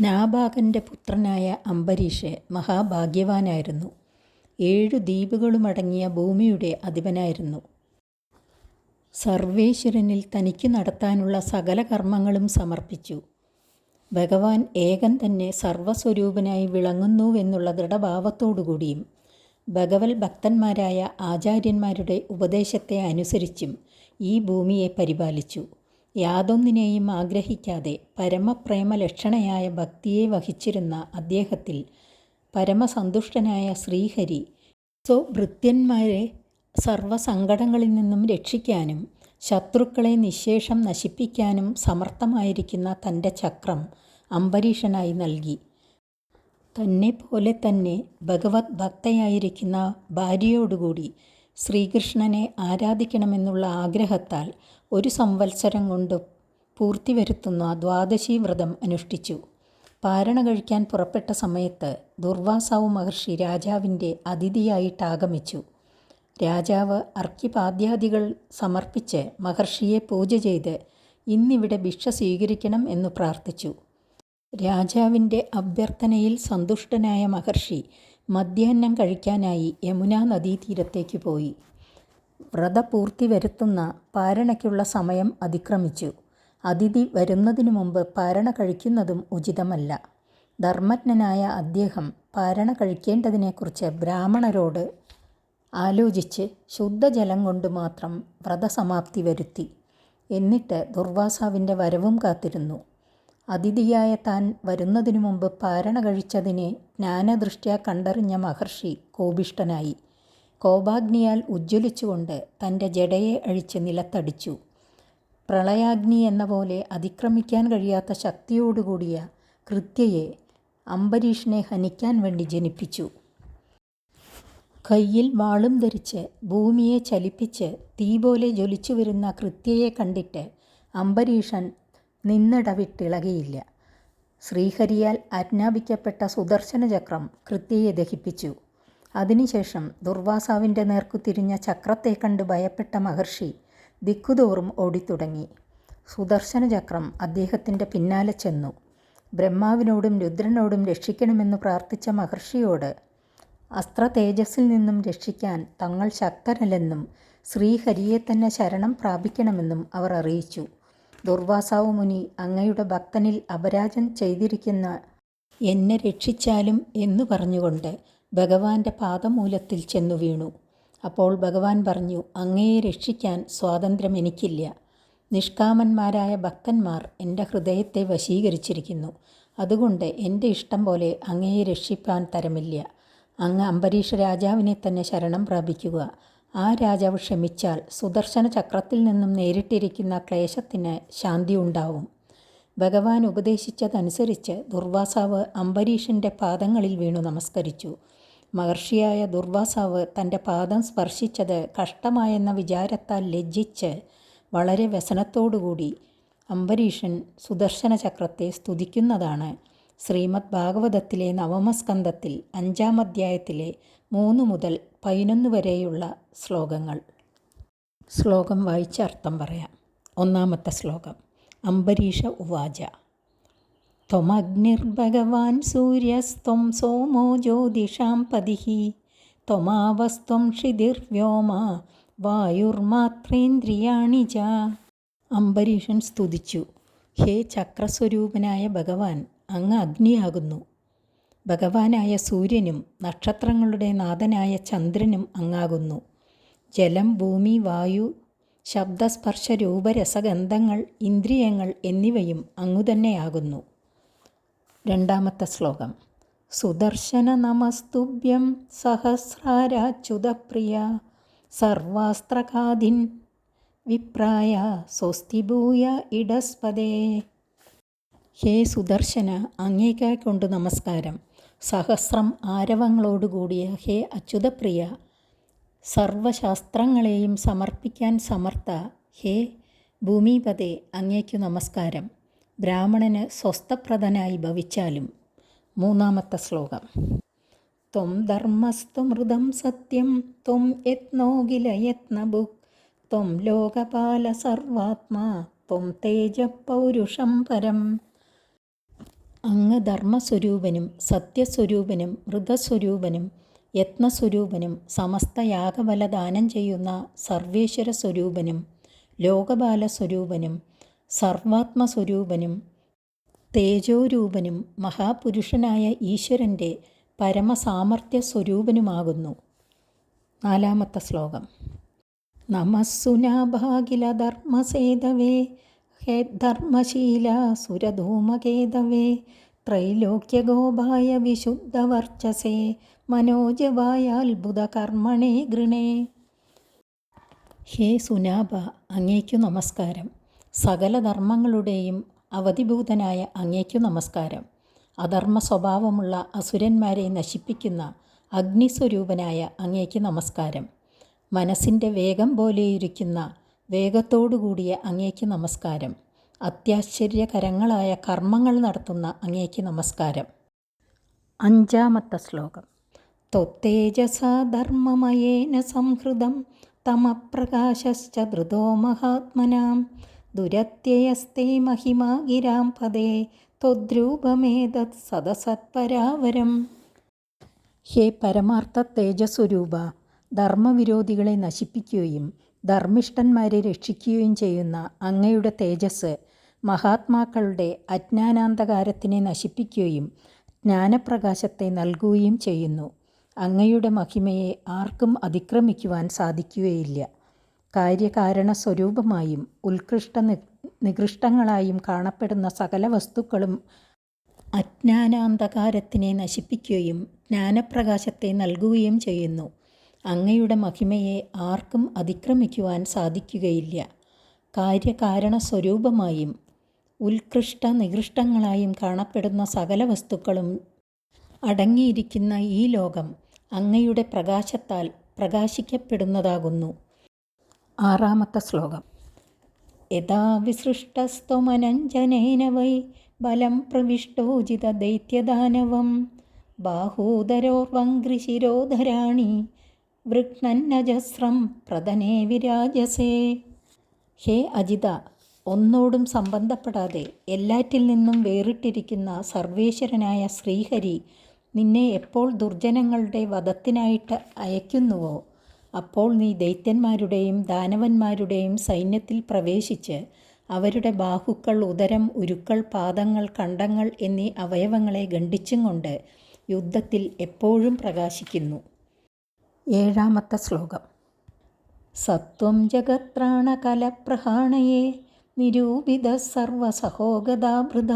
നാഭാഗന്റെ പുത്രനായ അംബരീഷ് മഹാഭാഗ്യവാനായിരുന്നു. ഏഴു ദ്വീപുകളുമടങ്ങിയ ഭൂമിയുടെ അധിപനായിരുന്നു. സർവേശ്വരനിൽ തനിക്ക് നടത്താനുള്ള സകല കർമ്മങ്ങളും സമർപ്പിച്ചു. ഭഗവാൻ ഏകൻ തന്നെ സർവസ്വരൂപനായി വിളങ്ങുന്നുവെന്നുള്ള ദൃഢഭാവത്തോടുകൂടിയും ഭഗവൽ ഭക്തന്മാരായ ആചാര്യന്മാരുടെ ഉപദേശത്തെ അനുസരിച്ചും ഈ ഭൂമിയെ പരിപാലിച്ചു. യാതൊന്നിനെയും ആഗ്രഹിക്കാതെ പരമപ്രേമലക്ഷണയായ ഭക്തിയെ വഹിച്ചിരുന്ന അദ്ദേഹത്തിൽ പരമസന്തുഷ്ടനായ ശ്രീഹരി സ്വഭൃത്യന്മാരെ സർവസങ്കടങ്ങളിൽ നിന്നും രക്ഷിക്കാനും ശത്രുക്കളെ നിശേഷം നശിപ്പിക്കാനും സമർത്ഥമായിരിക്കുന്ന തന്റെ ചക്രം അംബരീഷനായി നൽകി. തന്നെപ്പോലെത്തന്നെ ഭഗവത് ഭക്തയായിരിക്കുന്ന ഭാര്യയോടുകൂടി ശ്രീകൃഷ്ണനെ ആരാധിക്കണമെന്നുള്ള ആഗ്രഹത്താൽ ഒരു സംവത്സരം കൊണ്ട് പൂർത്തിവരുത്തുന്ന ദ്വാദശി വ്രതം അനുഷ്ഠിച്ചു. പാരണ കഴിക്കാൻ പുറപ്പെട്ട സമയത്ത് ദുർവാസാവ് മഹർഷി രാജാവിന്റെ അതിഥിയായിട്ടാഗമിച്ചു. രാജാവ് അർക്കിപാദ്യാദികൾ സമർപ്പിച്ച് മഹർഷിയെ പൂജ ചെയ്ത് ഇന്നിവിടെ ഭിക്ഷ സ്വീകരിക്കണം എന്ന് പ്രാർത്ഥിച്ചു. രാജാവിന്റെ അഭ്യർത്ഥനയിൽ സന്തുഷ്ടനായ മഹർഷി മധ്യാഹ്നം കഴിക്കാനായി യമുനാ നദീതീരത്തേക്ക് പോയി. വ്രതപൂർത്തി വരുത്തുന്ന പാരണയ്ക്കുള്ള സമയം അതിക്രമിച്ചു. അതിഥി വരുന്നതിനു മുമ്പ് പാരണ കഴിക്കുന്നതും ഉചിതമല്ല. ധർമ്മജ്ഞനായ അദ്ദേഹം പാരണ കഴിക്കേണ്ടതിനെക്കുറിച്ച് ബ്രാഹ്മണരോട് ആലോചിച്ച് ശുദ്ധജലം കൊണ്ട് മാത്രം വ്രതസമാപ്തി വരുത്തി. എന്നിട്ട് ദുർവാസാവിന്റെ വരവും കാത്തിരുന്നു. അതിഥിയായ താൻ വരുന്നതിനു മുമ്പ് പാരണ കഴിച്ചതിനെ ജ്ഞാനദൃഷ്ട്യാ കണ്ടറിഞ്ഞ മഹർഷി കോപിഷ്ടനായി കോപാഗ്നിയാൽ ഉജ്ജ്വലിച്ചുകൊണ്ട് തന്റെ ജടയെ അഴിച്ച് നിലത്തടിച്ചു. പ്രളയാഗ്നി എന്ന പോലെ അതിക്രമിക്കാൻ കഴിയാത്ത ശക്തിയോടുകൂടിയ കൃത്യയെ അംബരീഷിനെ ഹനിക്കാൻ വേണ്ടി ജനിപ്പിച്ചു. കയ്യിൽ വാളും ധരിച്ച് ഭൂമിയെ ചലിപ്പിച്ച് തീ പോലെ ജ്വലിച്ചു വരുന്ന കൃത്യയെ കണ്ടിട്ട് അംബരീഷൻ നിന്നിടവിട്ടിളകിയില്ല. ശ്രീഹരിയാൽ ആജ്ഞാപിക്കപ്പെട്ട സുദർശനചക്രം കൃത്യയെ ദഹിപ്പിച്ചു. അതിനുശേഷം ദുർവാസാവിന്റെ നേർക്കു തിരിഞ്ഞ ചക്രത്തെ കണ്ട് ഭയപ്പെട്ട മഹർഷി ദിക്കുതോറും ഓടിത്തുടങ്ങി. സുദർശനചക്രം അദ്ദേഹത്തിന്റെ പിന്നാലെ ചെന്നു. ബ്രഹ്മാവിനോടും രുദ്രനോടും രക്ഷിക്കണമെന്ന് പ്രാർത്ഥിച്ച മഹർഷിയോട് അസ്ത്ര തേജസ്സിൽ നിന്നും രക്ഷിക്കാൻ തങ്ങൾ ശക്തരല്ലെന്നും ശ്രീഹരിയെ തന്നെ ശരണം പ്രാപിക്കണമെന്നും അവർ അറിയിച്ചു. ദുർവാസാവ് മുനി അങ്ങയുടെ ഭക്തനിൽ അപരാജം ചെയ്തിരിക്കുന്ന എന്നെ രക്ഷിച്ചാലും എന്നു പറഞ്ഞുകൊണ്ട് ഭഗവാന്റെ പാദമൂലത്തിൽ ചെന്നു വീണു. അപ്പോൾ ഭഗവാൻ പറഞ്ഞു അങ്ങയെ രക്ഷിക്കാൻ സ്വാതന്ത്ര്യം എനിക്കില്ല. നിഷ്കാമന്മാരായ ഭക്തന്മാർ എന്റെ ഹൃദയത്തെ വശീകരിച്ചിരിക്കുന്നു. അതുകൊണ്ട് എന്റെ ഇഷ്ടം പോലെ അങ്ങയെ രക്ഷിപ്പാൻ തരമില്ല. അങ്ങ് അംബരീഷ രാജാവിനെ തന്നെ ശരണം പ്രാപിക്കുക. ആ രാജാവ് ക്ഷമിച്ചാൽ സുദർശന ചക്രത്തിൽ നിന്നും നേരിട്ടിരിക്കുന്ന ക്ലേശത്തിന് ശാന്തിയുണ്ടാവും. ഭഗവാൻ ഉപദേശിച്ചതനുസരിച്ച് ദുർവാസാവ് അംബരീഷന്റെ പാദങ്ങളിൽ വീണു നമസ്കരിച്ചു. മഹർഷിയായ ദുർവാസാവ് തന്റെ പാദം സ്പർശിച്ചത് കഷ്ടമായെന്ന വിചാരത്താൽ ലജ്ജിച്ച് വളരെ വ്യസനത്തോടുകൂടി അംബരീഷൻ സുദർശന ചക്രത്തെ സ്തുതിക്കുന്നതാണ് ശ്രീമദ് ഭാഗവതത്തിലെ നവമസ്കന്ധത്തിൽ അഞ്ചാം അധ്യായത്തിലെ മൂന്ന് മുതൽ പതിനൊന്ന് വരെയുള്ള ശ്ലോകങ്ങൾ. ശ്ലോകം വായിച്ച അർത്ഥം പറയാം. ഒന്നാമത്തെ ശ്ലോകം. അംബരീഷ ഉവാച ത്വമഗ്നിർഭഗവാൻ സൂര്യസ്ത്വം സോമോ ജ്യോതിഷാം പതിഹി ത്വമാവസ്ത്വം ക്ഷിതിർവ്യോമ വായുർമാത്രേന്ദ്രിയാണി ച. അംബരീഷൻ സ്തുതിച്ചു. ഹേ ചക്രസ്വരൂപനായ ഭഗവാൻ അങ്ങ് അഗ്നിയാകുന്നു. ഭഗവാനായ സൂര്യനും നക്ഷത്രങ്ങളുടെ നാഥനായ ചന്ദ്രനും അങ്ങാകുന്നു. ജലം ഭൂമി വായു ശബ്ദസ്പർശ രൂപരസഗന്ധങ്ങൾ ഇന്ദ്രിയങ്ങൾ എന്നിവയും അങ്ങുതന്നെയാകുന്നു. രണ്ടാമത്തെ ശ്ലോകം. സുദർശന നമസ്തുഭ്യം സഹസ്രാരാച്യുതപ്രിയ സർവാസ്ത്രകാദിൻ വിപ്രായ സ്വസ്തി ഭൂയ ഇഡസ്പദേ. ഹേ സുദർശന അങ്ങേക്കൊണ്ടു നമസ്കാരം. സഹസ്രം ആരവങ്ങളോടുകൂടിയ ഹേ അച്യുതപ്രിയ സർവശാസ്ത്രങ്ങളെയും സമർപ്പിക്കാൻ സമർത്ഥ ഹേ ഭൂമിപതേ അങ്ങേക്കു നമസ്കാരം. ബ്രാഹ്മണന് സ്വസ്ഥപ്രദനായി ഭവിച്ചാലും. മൂന്നാമത്തെ ശ്ലോകം. ത്വം ധർമ്മസ്തു മൃതം സത്യം ത്വം യത്നോകില യത്നഭുക് ത്വം ലോകപാല സർവാത്മാ ത്വം തേജഃ പൗരുഷം പരം. അങ്ങ് ധർമ്മസ്വരൂപനും സത്യസ്വരൂപനും മൃതസ്വരൂപനും യത്നസ്വരൂപനും സമസ്ത യാഗബല ദാനം ചെയ്യുന്ന സർവേശ്വര സ്വരൂപനും ലോകബാല സ്വരൂപനും സർവാത്മസ്വരൂപനും തേജോരൂപനും മഹാപുരുഷനായ ഈശ്വരന്റെ പരമസാമർത്ഥ്യ സ്വരൂപനുമാകുന്നു നാലാമത്തെ ശ്ലോകം. നമസ്സുനാഭാഗിലധർമ്മസേതവേ ഹേ ധർമ്മശീല സുരധൂമകേതവേ ത്രൈലോക്യഗോപായ വിശുദ്ധവർച്ചസേ മനോജവായ അത്ഭുതകർമ്മണേ ഗൃണേ. ഹേ സുനാഭ അങ്ങേക്കു നമസ്കാരം. സകല ധർമ്മങ്ങളുടെയും അവധിഭൂതനായ അങ്ങേക്കു നമസ്കാരം. അധർമ്മ സ്വഭാവമുള്ള അസുരന്മാരെ നശിപ്പിക്കുന്ന അഗ്നിസ്വരൂപനായ അങ്ങേക്ക് നമസ്കാരം. മനസ്സിന്റെ വേഗം പോലെയിരിക്കുന്ന വേഗത്തോടുകൂടിയ അങ്ങേക്ക് നമസ്കാരം. അത്യാശ്ചര്യകരങ്ങളായ കർമ്മങ്ങൾ നടത്തുന്ന അങ്ങേക്ക് നമസ്കാരം. അഞ്ചാമത്തെ ശ്ലോകം. ത്വത്തേജസാ ധർമ്മമയേന സംഹൃതം തമപ്രകാശശ്ച ധൃതോ മഹാത്മനാം. ദുരത്യയസ്തേ മഹിമാ ഗിരാം പദേ ത്വദ്രൂപമേതത് സദസത്പരാവരം. ഹേ പരമാർത്ഥ തേജസ്വരൂപ ധർമ്മവിരോധികളെ നശിപ്പിക്കുകയും ധർമ്മിഷ്ഠന്മാരെ രക്ഷിക്കുകയും ചെയ്യുന്ന അങ്ങയുടെ തേജസ് മഹാത്മാക്കളുടെ അജ്ഞാനാന്ധകാരത്തിനെ നശിപ്പിക്കുകയും ജ്ഞാനപ്രകാശത്തെ നൽകുകയും ചെയ്യുന്നു. അങ്ങയുടെ മഹിമയെ ആർക്കും അതിക്രമിക്കുവാൻ സാധിക്കുകയില്ല. കാര്യകാരണ സ്വരൂപമായും ഉത്കൃഷ്ട നികൃഷ്ടങ്ങളായും കാണപ്പെടുന്ന സകല വസ്തുക്കളും അജ്ഞാനാന്ധകാരത്തിനെ നശിപ്പിക്കുകയും ജ്ഞാനപ്രകാശത്തെ നൽകുകയും ചെയ്യുന്നു. അങ്ങയുടെ മഹിമയെ ആർക്കും അതിക്രമിക്കുവാൻ സാധിക്കുകയില്ല. കാര്യകാരണ സ്വരൂപമായും ഉത്കൃഷ്ട നികൃഷ്ടങ്ങളായും കാണപ്പെടുന്ന സകല വസ്തുക്കളും അടങ്ങിയിരിക്കുന്ന ഈ ലോകം അങ്ങയുടെ പ്രകാശത്താൽ പ്രകാശിക്കപ്പെടുന്നതാകുന്നു. ആറാമത്തെ ശ്ലോകം. യഥാ വിസൃഷ്ടസ്ത്വമനഞ്ജനേന വൈ ബലം പ്രവിഷ്ടോചിത ദൈത്യദാനവം ബാഹൂദരോർവങ്കൃശിരോധരാണി വൃക്ണന്നജസ്രം പ്രതനേ വിരാജസേ. ഹേ അജിത ഒന്നോടും സംബന്ധപ്പെടാതെ എല്ലാറ്റിൽ നിന്നും വേറിട്ടിരിക്കുന്ന സർവേശ്വരനായ ശ്രീഹരി നിന്നെ എപ്പോൾ ദുർജനങ്ങളുടെ വധത്തിനായിട്ട് അയക്കുന്നുവോ? അപ്പോൾ നീ ദൈത്യന്മാരുടെയും ദാനവന്മാരുടെയും സൈന്യത്തിൽ പ്രവേശിച്ച് അവരുടെ ബാഹുക്കൾ ഉദരം ഉരുക്കൾ പാദങ്ങൾ കണ്ടങ്ങൾ എന്നീ അവയവങ്ങളെ ഖണ്ഡിച്ചും കൊണ്ട് യുദ്ധത്തിൽ എപ്പോഴും പ്രകാശിക്കുന്നു. ഏഴാമത്തെ ശ്ലോകം. സത്വം ജഗത്രാണകലപ്രഹാണയെ നിരൂപിത സർവസഹോഗതാഭൃത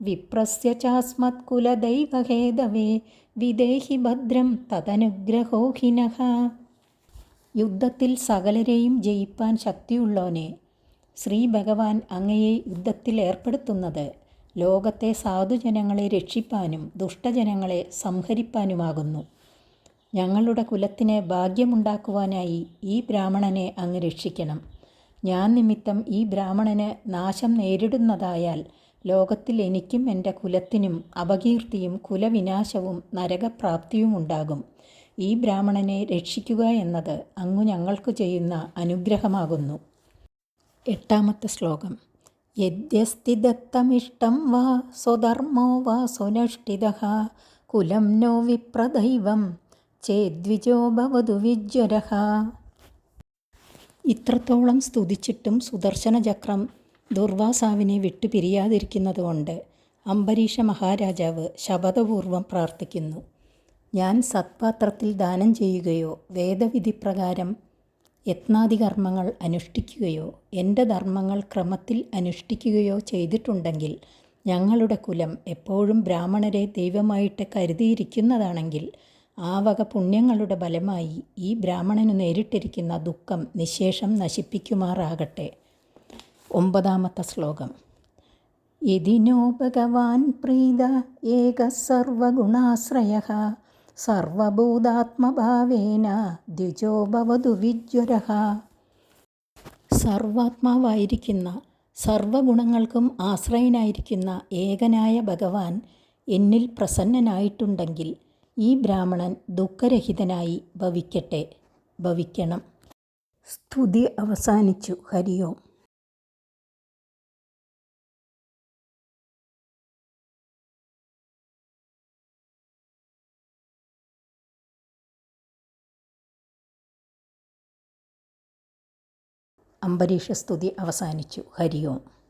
വിപ്രസ്യ ചാസ്മത്കുലദൈവഹേതവേ വിദേഹി ഭദ്രം തദനുഗ്രഹോഹിനഃ യുദ്ധത്തിൽ സകലരെയും ജയിപ്പാൻ ശക്തിയുള്ളവനെ ശ്രീ ഭഗവാൻ അങ്ങയെ യുദ്ധത്തിൽ ഏർപ്പെടുത്തുന്നത് ലോകത്തെ സാധുജനങ്ങളെ രക്ഷിപ്പാനും ദുഷ്ടജനങ്ങളെ സംഹരിപ്പാനുമാകുന്നു. ഞങ്ങളുടെ കുലത്തിന് ഭാഗ്യമുണ്ടാക്കുവാനായി ഈ ബ്രാഹ്മണനെ അങ്ങ് രക്ഷിക്കണം. ഞാൻ നിമിത്തം ഈ ബ്രാഹ്മണന് നാശം നേരിടുന്നതായാൽ ലോകത്തിൽ എനിക്കും എന്റെ കുലത്തിനും അപകീർത്തിയും കുലവിനാശവും നരകപ്രാപ്തിയും ഉണ്ടാകും. ഈ ബ്രാഹ്മണനെ രക്ഷിക്കുക എന്നത് അങ്ങു ഞങ്ങൾക്ക് ചെയ്യുന്ന അനുഗ്രഹമാകുന്നു. എട്ടാമത്തെ ശ്ലോകം. യദ്യസ്തി ദത്തമിഷ്ടം വാ സ്വധർമ്മോ വാ സ്വനഷ്ഠിത കുലം നോ വിപ്രദൈവം ചേദ്വിജോ ഭവതു വിജ്വര ഇത്രത്തോളം സ്തുതിച്ചിട്ടും സുദർശന ചക്രം ദുർവാസാവിനെ വിട്ടു പിരിയാതിരിക്കുന്നതുകൊണ്ട് അംബരീഷ മഹാരാജാവ് ശപഥപൂർവം പ്രാർത്ഥിക്കുന്നു. ഞാൻ സത്പാത്രത്തിൽ ദാനം ചെയ്യുകയോ വേദവിധി വേദവിധിപ്രകാരം യത്നാദികർമ്മങ്ങൾ അനുഷ്ഠിക്കുകയോ എന്റെ ധർമ്മങ്ങൾ ക്രമത്തിൽ അനുഷ്ഠിക്കുകയോ ചെയ്തിട്ടുണ്ടെങ്കിൽ ഞങ്ങളുടെ കുലം എപ്പോഴും ബ്രാഹ്മണരെ ദൈവമായിട്ട് കരുതിയിരിക്കുന്നതാണെങ്കിൽ ആ വക പുണ്യങ്ങളുടെ ഫലമായി ഈ ബ്രാഹ്മണനു നേരിട്ടിരിക്കുന്ന ദുഃഖം നിശേഷം നശിപ്പിക്കുമാറാകട്ടെ. ഒമ്പതാമത്തെ ശ്ലോകം. യതിനോ ഭഗവാൻ പ്രീത ഏക സർവഗുണാശ്രയ സർവഭൂതാത്മഭാവേന ദ്വിജോ ഭവതു വിജ്വര. സർവാത്മാവായിരിക്കുന്ന സർവഗുണങ്ങൾക്കും ആശ്രയനായിരിക്കുന്ന ഏകനായ ഭഗവാൻ എന്നിൽ പ്രസന്നനായിട്ടുണ്ടെങ്കിൽ ഈ ബ്രാഹ്മണൻ ദുഃഖരഹിതനായി ഭവിക്കട്ടെ. ഭവിക്കണം. സ്തുതി അവസാനിച്ചു ഹരിയോം. അംബരീഷ സ്തുതി അവസാനിച്ചു ഹരിയോം.